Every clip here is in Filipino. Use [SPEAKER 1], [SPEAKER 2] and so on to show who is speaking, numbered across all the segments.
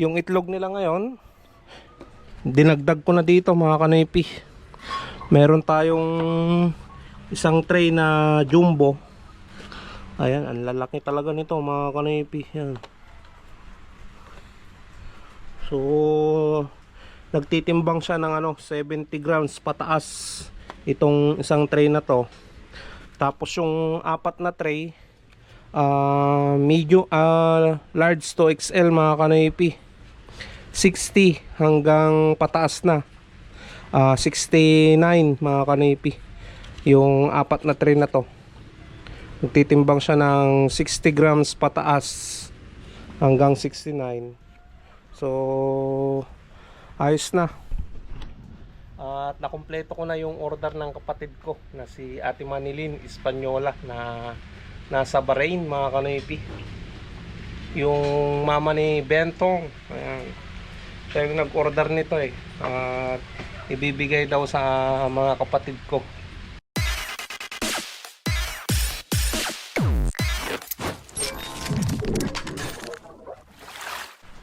[SPEAKER 1] Yung itlog nila ngayon, dinagdag ko na dito mga kanipi. Meron tayong isang tray na jumbo. Ayan, ang lalaki talaga nito mga kanipi. Yan. So, nagtitimbang siya ng ano, 70 grams pataas itong isang tray na to. Tapos yung apat na tray, ah medium, ah, large to XL mga kanipi. 60 hanggang pataas na. Ah 69 mga kanipi. Yung apat na tray na to. Nagtitimbang siya ng 60 grams pataas hanggang 69. So, ayos na. At nakumpleto ko na yung order ng kapatid ko na si Ate Manilin Espanyola na nasa Bahrain mga kanipi. Yung mama ni Bentong, ayan. Siya yung nag-order nito eh. At ibibigay daw sa mga kapatid ko.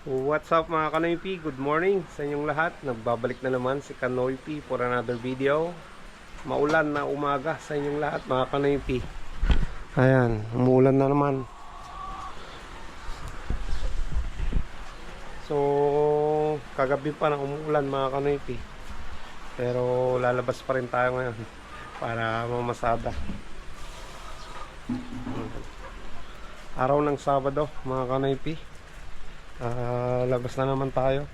[SPEAKER 1] What's up mga Kanoypi? Good morning sa inyong lahat. Nagbabalik na naman si Kanoypi for another video. Maulan na umaga sa inyong lahat mga Kanoypi. Ayan, umuulan na naman. So, kagabi pa na umuulan mga Kanoypi. Pero lalabas pa rin tayo ngayon para mamasada. Araw ng Sabado mga Kanoypi. Ah, labas na naman tayo.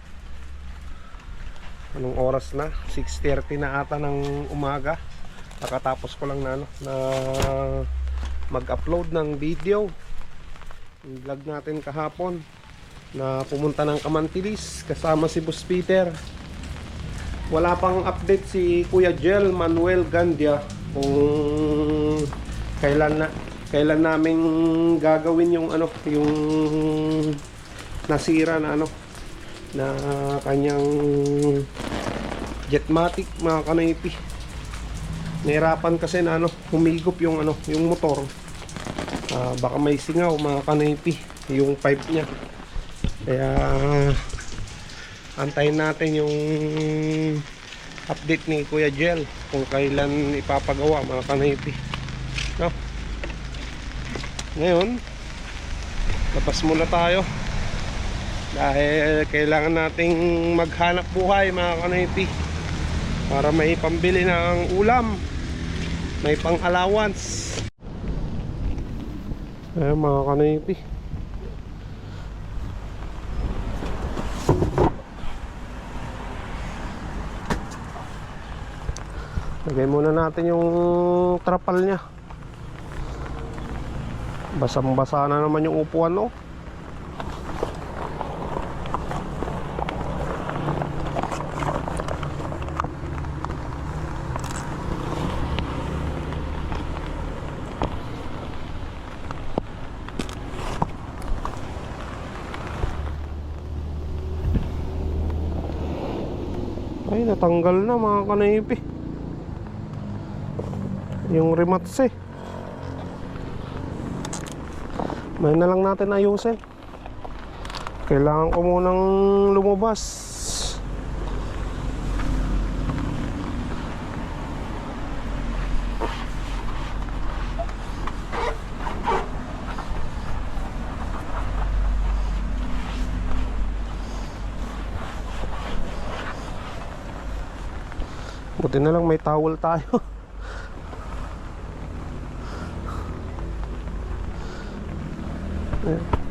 [SPEAKER 1] Anong oras na? 6:30 na ata ng umaga. Nakatapos ko lang na ano na mag-upload ng video. Yung vlog natin kahapon na pumunta ng Kamantilis kasama si Boss Peter. Wala pang update si Kuya Jel Manuel Gandia kung kailan na kailan namin gagawin yung ano yung nasira na ano na kanyang jetmatic mga kanipi nahirapan kasi na ano humigop yung ano yung motor. Ah, baka may singaw mga kanipi yung pipe niya kaya antayin natin yung update ni Kuya Jel kung kailan ipapagawa mga kanipi no? ngayon labas muna tayo. Dahil kailangan nating maghanap buhay mga kanipi para may pambili ng ulam may pang allowance eh mga kanipi lagay muna natin yung trapal nya basang basa na naman yung upuan no Ay, natanggal na mga kanaypi. Yung rematse. May na lang natin ayusin. Kailangan ko munang lumabas. Buti na lang may towel tayo. Ayan.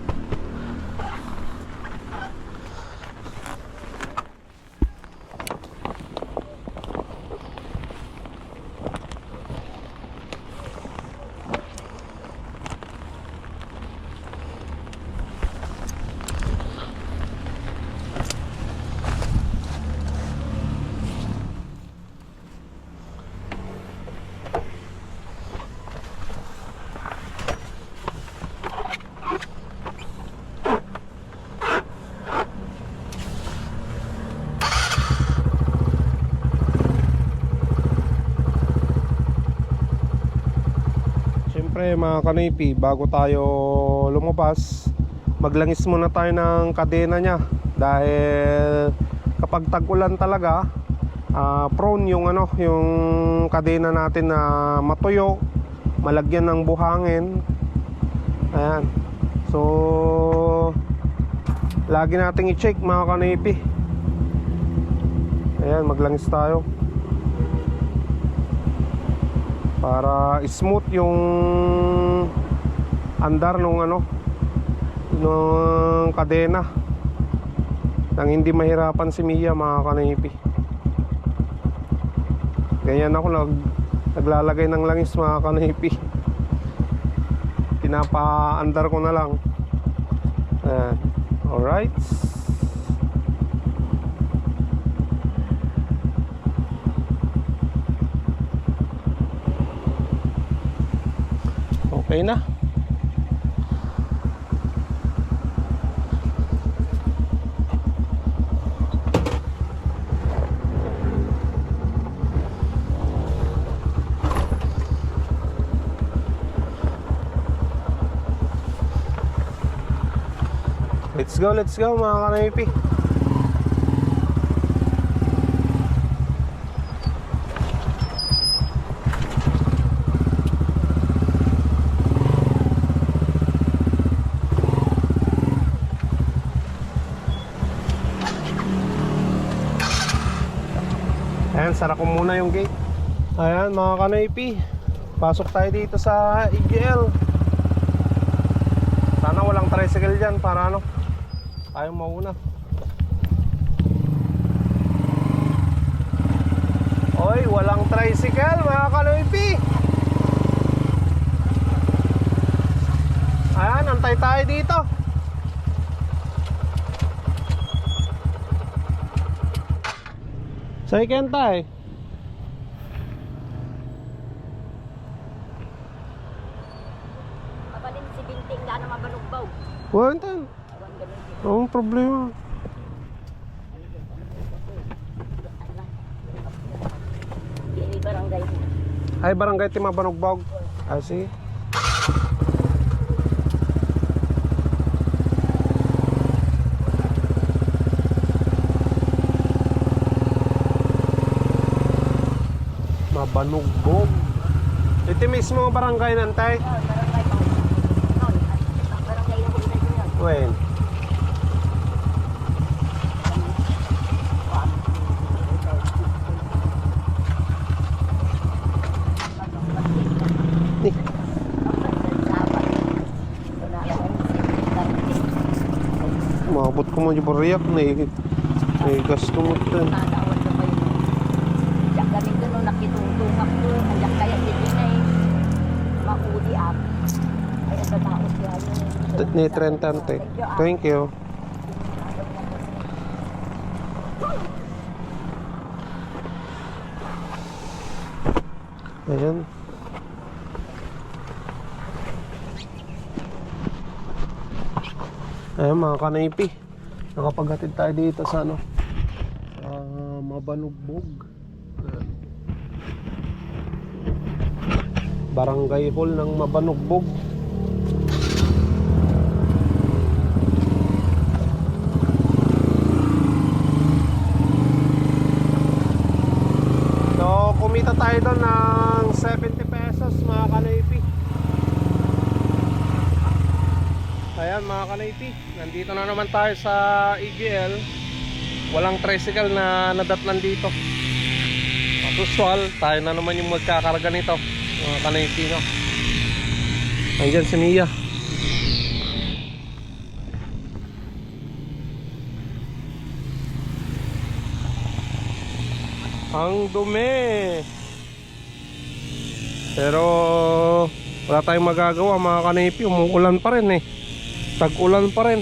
[SPEAKER 1] Siyempre mga kanipi, bago tayo lumabas, maglangis muna tayo ng kadena niya. Dahil kapag tag-ulan talaga ah, prone yung ano yung kadena natin na matuyo malagyan ng buhangin. Ayan. So lagi nating i-check mga kanipi. Ayan maglangis tayo para smooth yung andar nung ano nung kadena nang hindi mahirapan si Mia mga kanipi. Ganyan ako nag, naglalagay ng langis mga kanipi. Pinapa-andar ko na lang. Ayan. alright okay na Let's go, let's go mga kanaypi. Ayan, sara ko muna yung gate. Ayan mga kanaypi. Pasok tayo dito sa EGL. Sana walang tricycle dyan para ano tayo mauna Oy, walang tricycle mga kaloypi Ayan, antay tayo dito Say kentay
[SPEAKER 2] Kabalin si Binting na mabalugbaw. Ganun din.
[SPEAKER 1] Ang problema
[SPEAKER 2] Dili barangay.
[SPEAKER 1] Ay, barangay Timabanugbog Ah, sige Mabanugbog Ito mismo ang barangay nantay
[SPEAKER 2] Oh, barangay pa. Noon, at barangay na kung saan yun.
[SPEAKER 1] Wen Ni Mabot ko mo yung bariyak na May gasto mo ito
[SPEAKER 2] Nanawal na pa yun. Diyak kami doon nung nakitungtungak ko. Ayak kaya dito na eh. Mauli up. Ay, sa taos kaya yun.
[SPEAKER 1] Ni Trentante Thank you. Ayan. Ayan mga kanaypi. Nakapaghatid tayo dito sa ano Sa Mabanugbog. Barangay Hall ng Mabanugbog Kumita tayo doon ng 70 pesos mga kanaypi. Ayan mga kanaypi, nandito na naman tayo sa EGL. Walang tricycle na nadatnan dito. As usual, tayo na naman yung magkakarga nito. Mga kanaypi no. Andyan si Mia. Ang dumi. Pero wala tayong magagawa mga kanipi. Umuulan pa rin eh. Tag-ulan pa rin.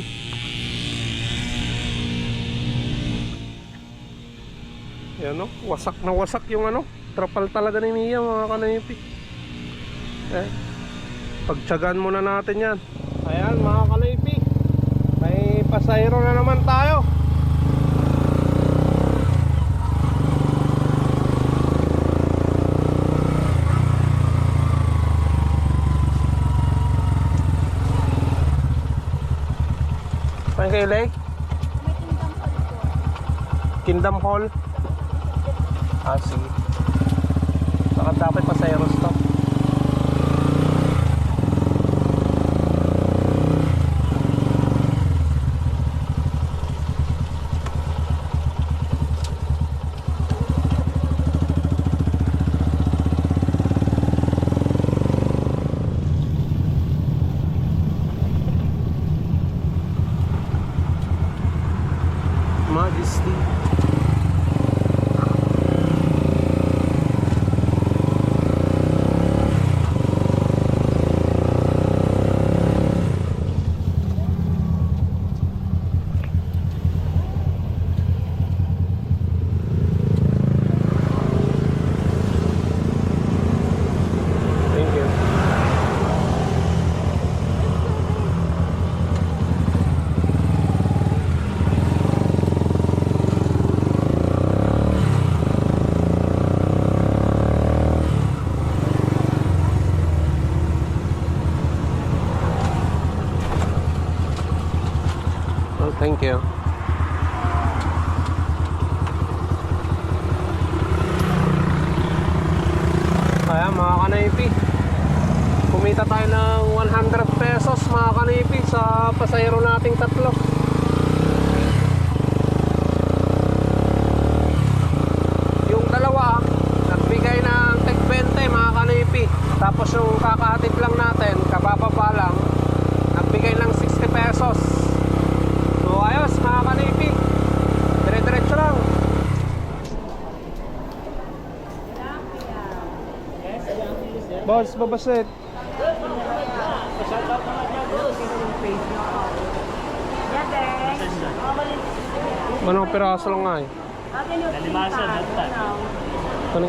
[SPEAKER 1] Yan no, wasak na wasak yung ano. Trapal talaga ni Mia mga kanipi. Eh, pagtsagaan muna natin yan. Ayan mga kanipi. May pasayro na naman tayo. LA? Kingdom Hall? Ah, sige. Baka dapat pa sa Aerostop. Majesty. Thank you. Oh, thank you. Ayan mga kanaypi. Kumita tayo ng 100 pesos mga kanaypi sa pasayro nating tatlo. Yung dalawa, nagbigay ng tig 20 mga kanaypi. Tapos yung kakahatid lang natin, kabababa lang, nagbigay ng 60 pesos. So ayos mga kanipi. Dire-diretso lang. Boss, babasit. Manong piraso lang nga eh.
[SPEAKER 3] Nalimasan, nagtan.
[SPEAKER 1] Ano?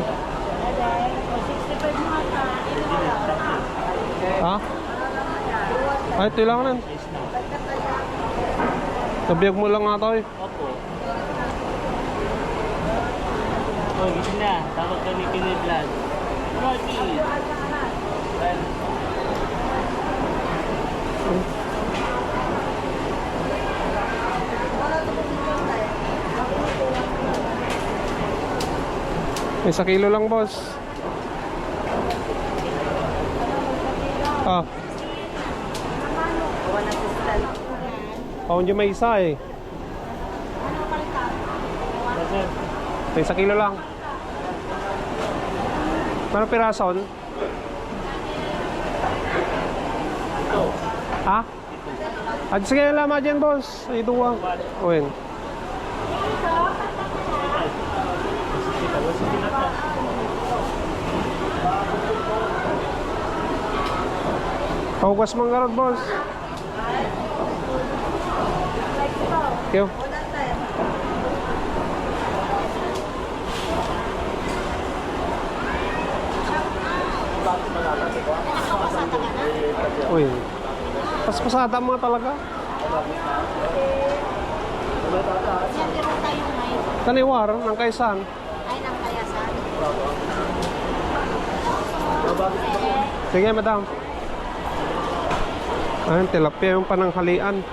[SPEAKER 1] Ha? Ay, ito lang nan. Nabiyag mo lang nga tayo.
[SPEAKER 3] Opo. Oh, gising na. Takot ka ni Kinidlan. Rocky. Well,
[SPEAKER 1] May sa kilo lang, boss. Ah. Oh, hindi may isa eh.
[SPEAKER 3] sir.
[SPEAKER 1] May sa kilo lang. Ano pirason? Ha? Ah, sige lang lama dyan, boss. Ay, duwa. Uwin. Paugas mong garot, boss. Thank you. Uy. Pas pasada mo talaga. Taniwar ng kaisan.
[SPEAKER 2] Ay, nang kayasan.
[SPEAKER 1] Sige, madam. Ayun, tilapia yung pananghalian.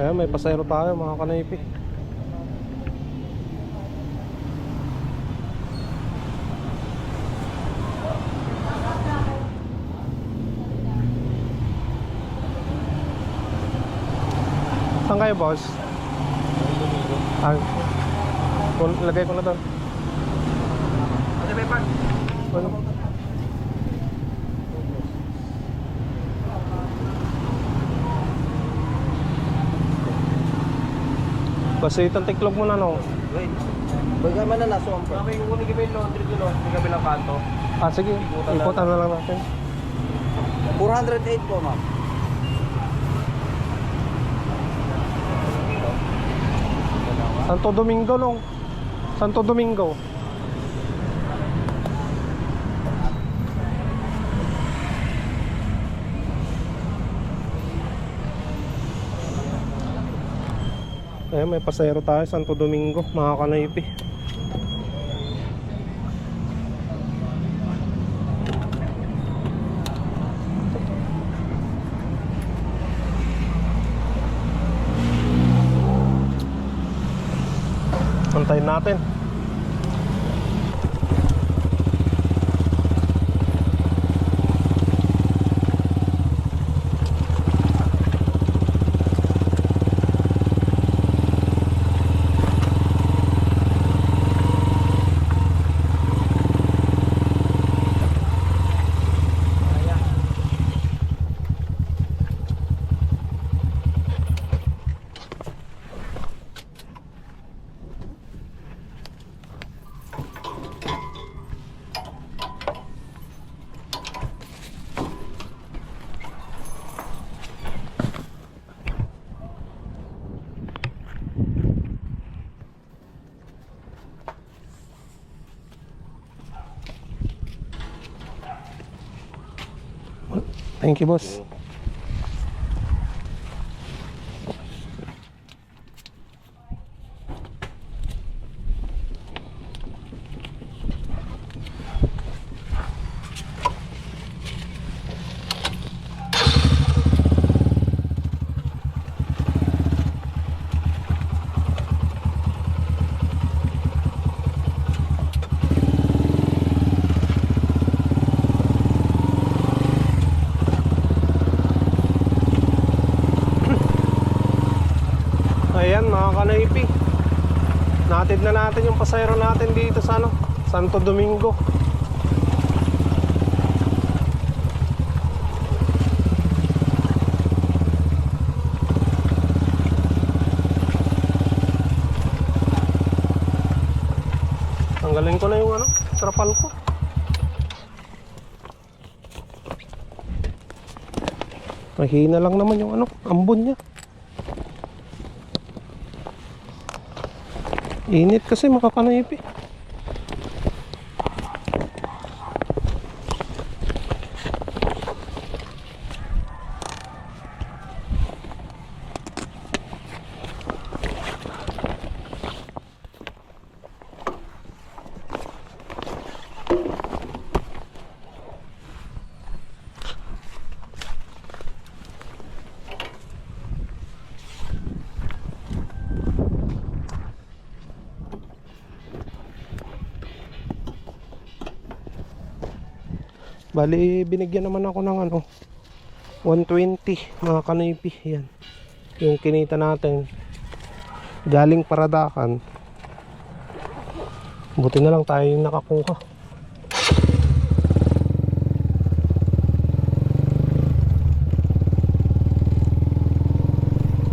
[SPEAKER 1] Ayun, may pasayro tayo mga kanaypi. Saan kayo, boss? Kung lagay ko na doon. Ano may pan? Ano? Basta itong tiklog mo na no.
[SPEAKER 4] Bagaimana na nasa ang
[SPEAKER 3] Kami kukunin kami laundry dun, oh. May kabilang kanto.
[SPEAKER 1] Ah sige, ikutan na lang natin.
[SPEAKER 4] 408 po, ma'am.
[SPEAKER 1] Santo Domingo no. Santo Domingo Ayan, may pasayro tayo, Santo Domingo, mga kanaypi. Antayin natin. Thank you, boss. Natin dito sa ano Santo Domingo. Tanggalin ko na yung ano Trapal ko. Mahina lang naman yung ano Ambon niya Init kasi makakanayip eh. Bali, binigyan naman ako ng ano, 120 mga kanipi. Yan. Yung kinita natin. Galing paradakan. Buti na lang tayo yung nakakuha.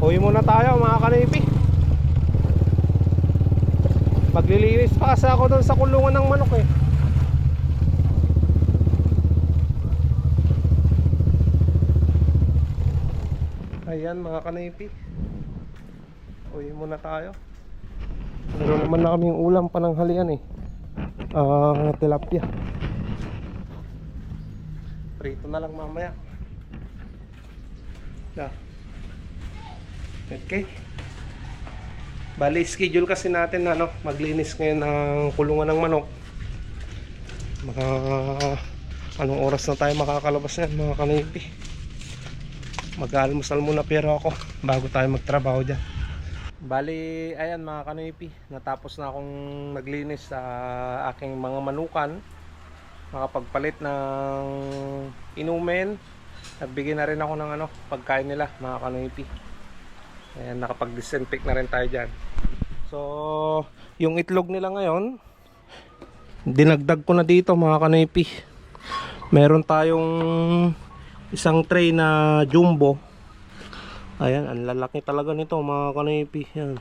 [SPEAKER 1] Uwi muna tayo mga kanipi. Maglilinis pa kasi ako doon sa kulungan ng manok eh. Ayan mga kanaypi. Uwi muna tayo. Meron naman na kaming ulam pananghalian eh. Ah, tilapia. Prito na lang mamaya. Na Okay. Bali schedule kasi natin na ano, maglinis ngayon ng kulungan ng manok. Mga anong oras na tayo makakalabas yan mga kanaypi mag-almusal muna pero ako bago tayo magtrabaho dyan. Bali, ayan mga kanipi Natapos na akong naglinis sa aking mga manukan. Makapagpalit ng inumin. Nagbigay na rin ako ng ano, pagkain nila mga kanipi. Ayan, nakapag-disinfect na rin tayo dyan. So, yung itlog nila ngayon Dinagdag ko na dito mga kanipi. Meron tayong isang tray na jumbo. Ayan ang lalaki talaga nito mga kanipi yan.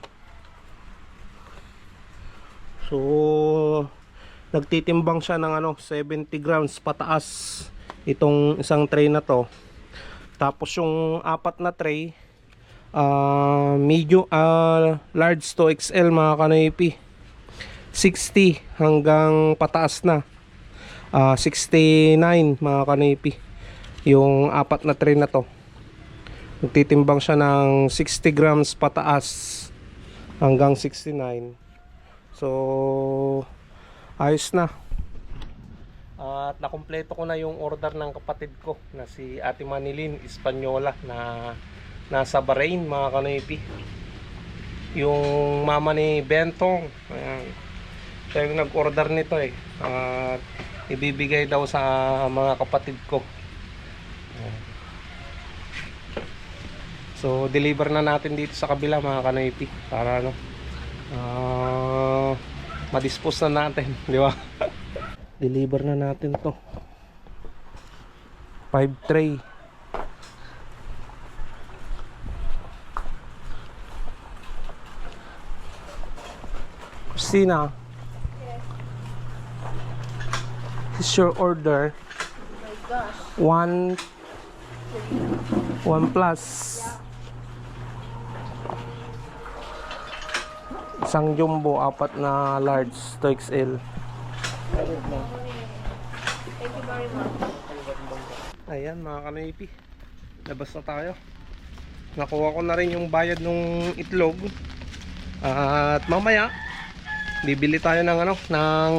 [SPEAKER 1] So nagtitimbang siya ng ano 70 grams pataas itong isang tray na to. Tapos yung apat na tray ah medium ah, large to XL mga kanipi 60 hanggang pataas na. Ah, 69 mga kanipi yung apat na tray na to nagtitimbang siya ng 60 grams pataas hanggang 69 so ayos na at nakumpleto ko na yung order ng kapatid ko na si Ate Manilin Espanyola na nasa Bahrain mga kanipi yung mama ni Bentong. Ayan. Siya yung nag-order nito eh. At ibibigay daw sa mga kapatid ko. So, deliver na natin dito sa kabila mga kanoypi para ano ah madispose na natin, di ba? deliver na natin to. 5 tray. Christina. Is your order? One one plus. Isang jumbo, apat na large to XL. Ayan mga kanipi. Labas na tayo. Nakuha ko na rin yung bayad ng itlog. At mamaya, bibili tayo ng ano, ng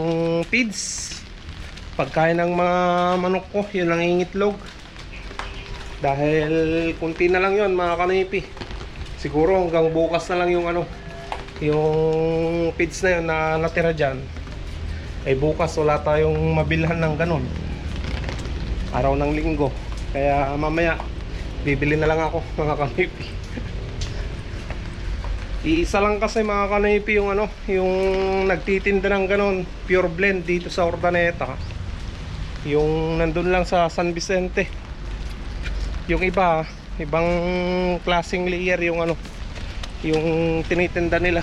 [SPEAKER 1] feeds. Pagkain ng mga manok ko, yun lang yung itlog. Dahil kunti na lang yun mga kanipi. Siguro hanggang bukas na lang yung ano, yung feeds na yun na natira dyan. Ay bukas wala tayong mabilhan ng ganun. Araw ng linggo. Kaya mamaya, bibili na lang ako mga kanipi. Iisa lang kasi mga kanipi yung ano, yung nagtitinda ng ganun, pure blend dito sa Ordaneta. Yung nandun lang sa San Vicente. Yung iba, ibang klaseng layer yung ano, yung tinitinda nila.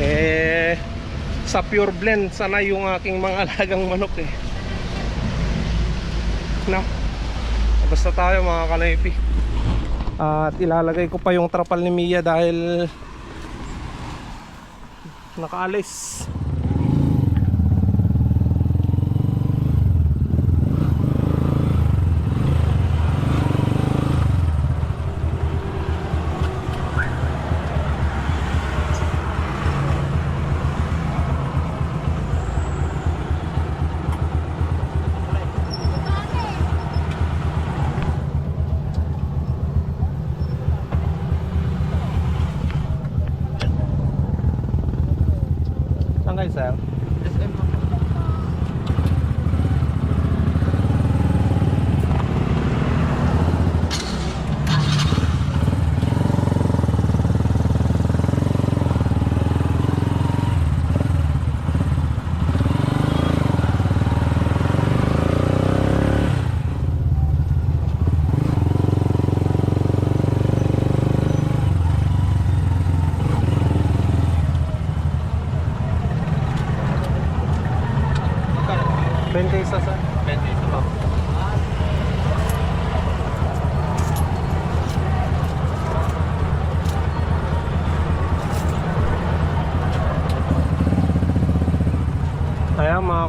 [SPEAKER 1] Eh, sa pure blend, sana yung aking mga alagang manok eh. No? Basta tayo mga kanaypi. At ilalagay ko pa yung trapal ni Mia dahil nakaalis. Saan kayo sir?
[SPEAKER 4] SM lang po.
[SPEAKER 1] Bente isa sir.
[SPEAKER 4] Pwede ito po.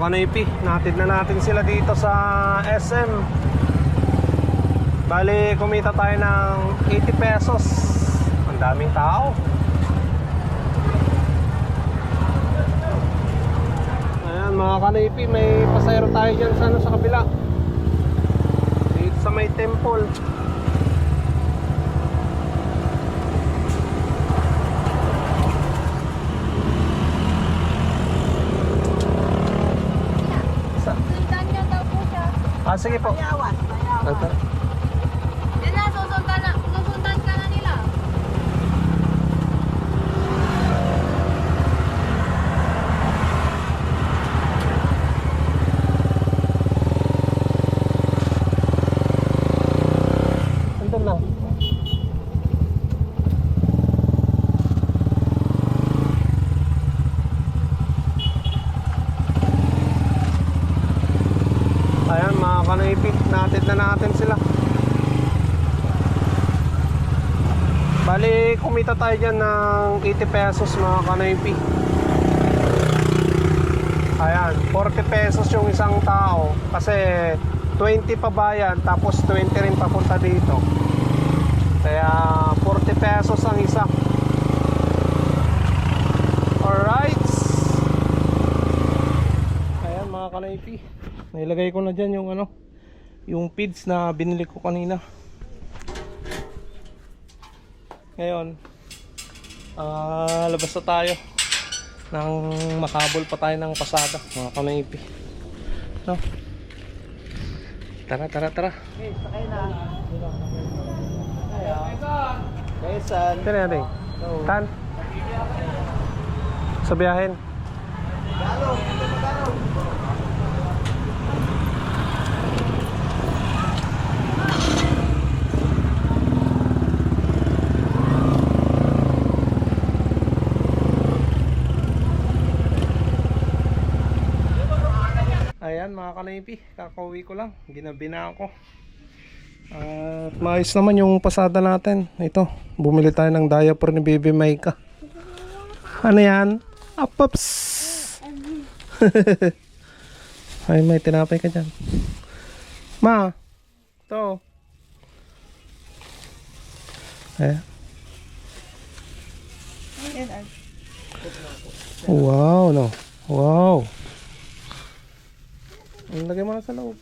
[SPEAKER 1] Mga kanaypi, natid na natin sila dito sa SM. Bali, kumita tayo ng 80 pesos. Ang daming tao. Ayan mga kanaypi, may pasayro tayo dyan sa, ano, sa kabila. Dito sa may temple. Sa,
[SPEAKER 5] Sundan niya daw po siya.
[SPEAKER 1] Ah, sige po.
[SPEAKER 5] Mayawan. Mayawan.
[SPEAKER 1] Ito.
[SPEAKER 5] Yan na, susundan, na, susundan ka na nila.
[SPEAKER 1] Andun lang. Ayan mga kanaipit, natin na natin sila. Bali, kumita tayo dyan ng 80 pesos mga kanaypi. Ayan, 40 pesos yung isang tao. Kasi 20 pa bayan, tapos 20 rin papunta dito. Kaya 40 pesos ang isa. Alright. Ayan mga kanaypi. Nailagay ko na dyan yung ano, yung feeds na binili ko kanina. Ngayon, ah labas na tayo. Nang makabol pa tayo ng pasada, mga kanaypi. No? Tara, tara, tara.
[SPEAKER 4] Kaisan.
[SPEAKER 1] Tara natin. Tan. Sa biyahin. Ayan mga kanaypi, kakauwi ko lang. Ginabi na ako. At maayos naman yung pasada natin. Ito, bumili tayo ng diaper ni Baby Maika. Ano yan? Apaps! Ay, may tinapay ka dyan. Ma! Ito. Eh. Wow, no. Wow. Lagay mo na sa loob.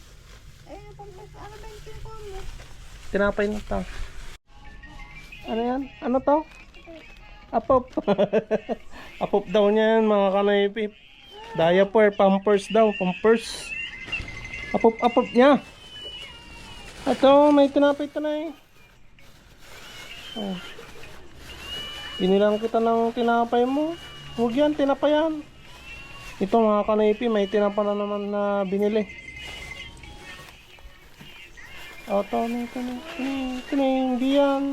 [SPEAKER 1] Tinapay na to. Ano yan? Ano to? Apop. Apop daw niyan mga kanaypip. Diaper, pampers daw, pampers. Apop, apop niya. Ito, may tinapay ka na eh. Oh. Binilang kita ng tinapay mo. Huwag yan, tinapayan. Ito mga kanaypi, may tinapa na naman na binili. Oh, ito na, ito na, ito na, ito na, hindi yan.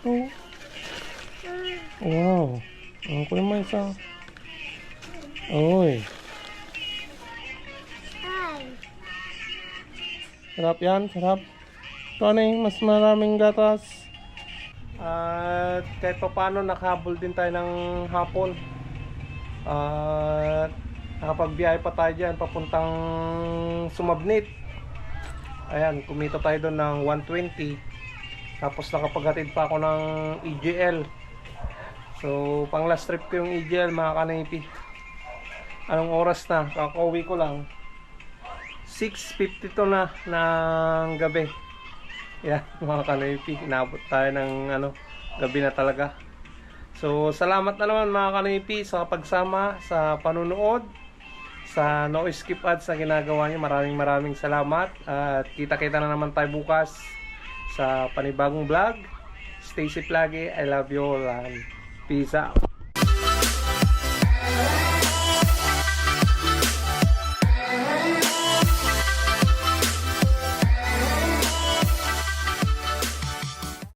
[SPEAKER 1] Oh. Wow. Ang kunin mo isa. Oy. Sarap yan, sarap. Ito ano yung mas maraming gatas. At kahit pa paano nakahabol din tayo ng hapon. At nakapagbiyahe pa tayo dyan papuntang Sumabnit. Ayan, kumita tayo doon ng 120. Tapos nakapaghatid pa ako ng EGL. So, pang last trip ko yung EGL mga kanipi. Anong oras na? Kakauwi ko lang. 6.52 na ng gabi. Yan, mga kanipi. Inabot tayo ng ano, gabi na talaga. So, salamat na naman mga kanipi sa pagsama, sa panunood, sa no skip ads na ginagawa niyo. Maraming maraming salamat. At kita-kita na naman tayo bukas sa panibagong vlog. Stay safe lagi. I love you all and peace out.